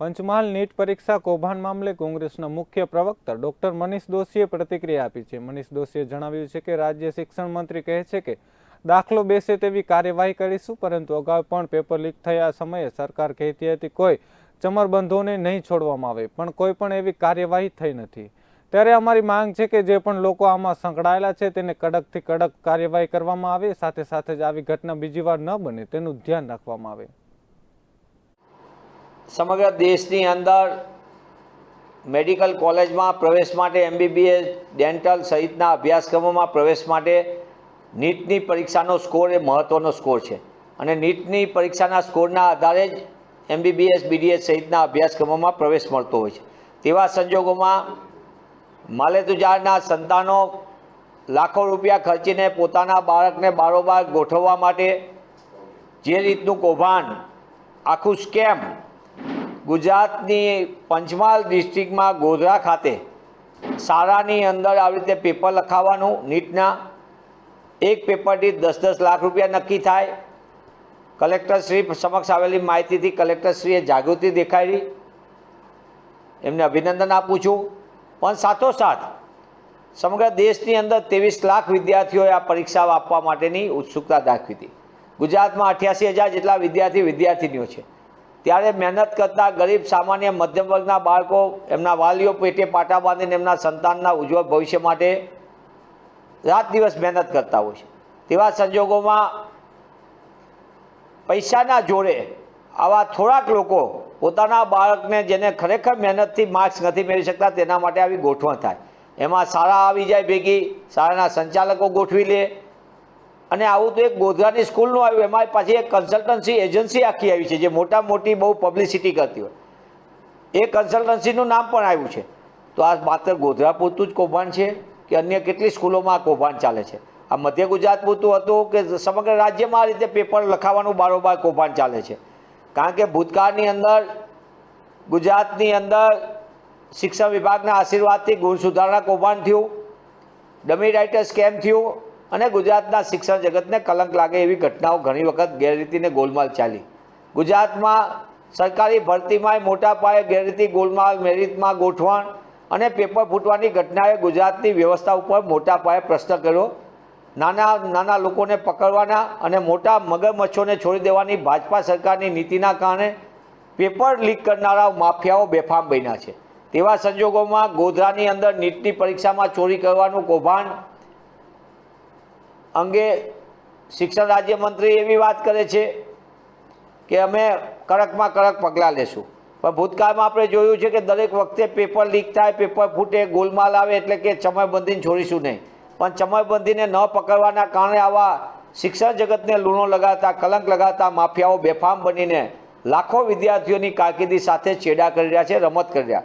Panchmahal NEET પરીક્ષા કૌભાંડ મામલે કોંગ્રેસના મુખ્ય પ્રવક્તા ડોક્ટર મનીષ દોશીએ પ્રતિક્રિયા આપી છે. મનીષ દોશીએ જણાવ્યું છે કે રાજ્ય શિક્ષણ મંત્રી કહે છે કે દાખલો બેસે તેવી કાર્યવાહી કરીશું, પરંતુ અગાઉ પણ પેપર લીક થયા સમયે સરકાર કહેતી હતી, કોઈ ચમરબંધોને નહીં છોડવામાં આવે, પણ કોઈ પણ એવી કાર્યવાહી થઈ નથી. ત્યારે અમારી માંગ છે કે જે પણ લોકો આમાં સંકળાયેલા છે તેને કડકથી કડક કાર્યવાહી કરવામાં આવે, સાથે સાથે જ આવી ઘટના બીજી વાર ન બને તેનું ધ્યાન રાખવામાં આવે. સમગ્ર દેશની અંદર મેડિકલ કોલેજમાં પ્રવેશ માટે એમબીબીએસ ડેન્ટલ સહિતના અભ્યાસક્રમોમાં પ્રવેશ માટે નીટની પરીક્ષાનો સ્કોર એ મહત્ત્વનો સ્કોર છે. અને નીટની પરીક્ષાના સ્કોરના આધારે જ એમબીબીએસ, બીડીએસ સહિતના અભ્યાસક્રમોમાં પ્રવેશ મળતો હોય છે. તેવા સંજોગોમાં માલેતુજારના સંતાનો લાખો રૂપિયા ખર્ચીને પોતાના બાળકને બારોબાર ગોઠવવા માટે જે રીતનું કૌભાંડ, આખું સ્કેમ ગુજરાતની પંચમહાલ ડિસ્ટ્રિક્ટમાં ગોધરા ખાતે શાળાની અંદર આવી રીતે પેપર લખાવવાનું, નીટના એક પેપરથી દસ દસ લાખ રૂપિયા નક્કી થાય. કલેક્ટરશ્રી સમક્ષ આવેલી માહિતીથી કલેક્ટરશ્રીએ જાગૃતિ દેખાડી. એમને અભિનંદન આપું છું. પણ સાથોસાથ સમગ્ર દેશની અંદર ત્રેવીસ લાખ વિદ્યાર્થીઓએ આ પરીક્ષા આપવા માટેની ઉત્સુકતા દાખવી હતી. ગુજરાતમાં અઠ્યાસી હજાર જેટલા વિદ્યાર્થી વિદ્યાર્થીનીઓ છે. ત્યારે મહેનત કરતા ગરીબ સામાન્ય મધ્યમ વર્ગના બાળકો એમના વાલીઓ પેટે પાટા બાંધીને એમના સંતાનના ઉજ્જવળ ભવિષ્ય માટે રાત દિવસ મહેનત કરતા હોય છે. તેવા સંજોગોમાં પૈસાના જોડે આવા થોડાક લોકો પોતાના બાળકને જેને ખરેખર મહેનતથી માર્ક્સ નથી મેળવી શકતા તેના માટે આવી ગોઠવણ થાય. એમાં શાળા આવી જાય ભેગી, શાળાના સંચાલકો ગોઠવી લે અને આવું તો એક ગોધરાની સ્કૂલનું આવ્યું એમાં પાછી એક કન્સલ્ટન્સી એજન્સી આખી આવી છે, જે મોટા મોટી બહુ પબ્લિસિટી કરતી હોય. એ કન્સલ્ટન્સીનું નામ પણ આવ્યું છે. તો આ માત્ર ગોધરા પૂરતું જ કૌભાંડ છે કે અન્ય કેટલી સ્કૂલોમાં આ કૌભાંડ ચાલે છે? આ મધ્ય ગુજરાત પૂરતું હતું કે સમગ્ર રાજ્યમાં આ રીતે પેપર લખાવાનું બારોબાર કૌભાંડ ચાલે છે? કારણ કે ભૂતકાળની અંદર, ગુજરાતની અંદર શિક્ષણ વિભાગના આશીર્વાદથી ગુણ સુધારણા કૌભાંડ થયું. ડમી રાઇટર સ્કેમ થયું. અને ગુજરાતના શિક્ષણ જગતને કલંક લાગે એવી ઘટનાઓ ઘણી વખત ગેરરીતિને ગોલમાલ ચાલી. ગુજરાતમાં સરકારી ભરતીમાં મોટા પાયે ગેરરીતિ ગોલમાલ, મેરિટમાં ગોઠવણ અને પેપર ફૂટવાની ઘટનાએ ગુજરાતની વ્યવસ્થા ઉપર મોટા પાયે પ્રશ્ન કર્યો. નાના નાના લોકોને પકડવાના અને મોટા મગરમચ્છોને છોડી દેવાની ભાજપા સરકારની નીતિના કારણે પેપર લીક કરનારા માફિયાઓ બેફામ બન્યા છે. તેવા સંજોગોમાં ગોધરાની અંદર નીટની પરીક્ષામાં ચોરી કરવાનું કૌભાંડ અંગે શિક્ષણ રાજ્યમંત્રી એવી વાત કરે છે કે અમે કડકમાં કડક પગલાં લેશું. પણ ભૂતકાળમાં આપણે જોયું છે કે દરેક વખતે પેપર લીક થાય, પેપર ફૂટે, ગોલમાલ આવે એટલે કે ચમયબંધીને છોડીશું નહીં. પણ ચમયબંધીને ન પકડવાના કારણે આવા શિક્ષણ જગતને લૂણો લગાતા કલંક લગાતા માફિયાઓ બેફામ બનીને લાખો વિદ્યાર્થીઓની કારકિર્દી સાથે ચેડા કરી રહ્યા છે, રમત કરી રહ્યા.